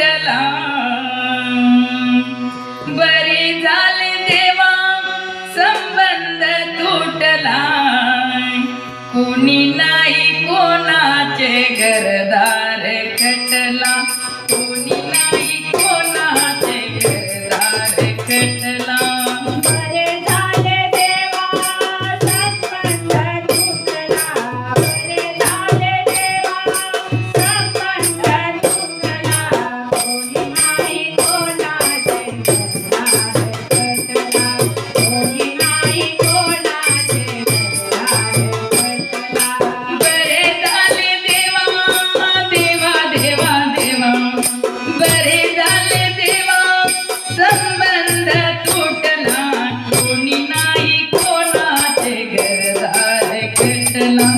त्याला बरे झाले देवा संबंध तुटला. कोणी नाही कोणाचे घरदार कटला कोणी नाही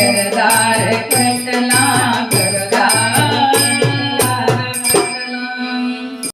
घरदार खटला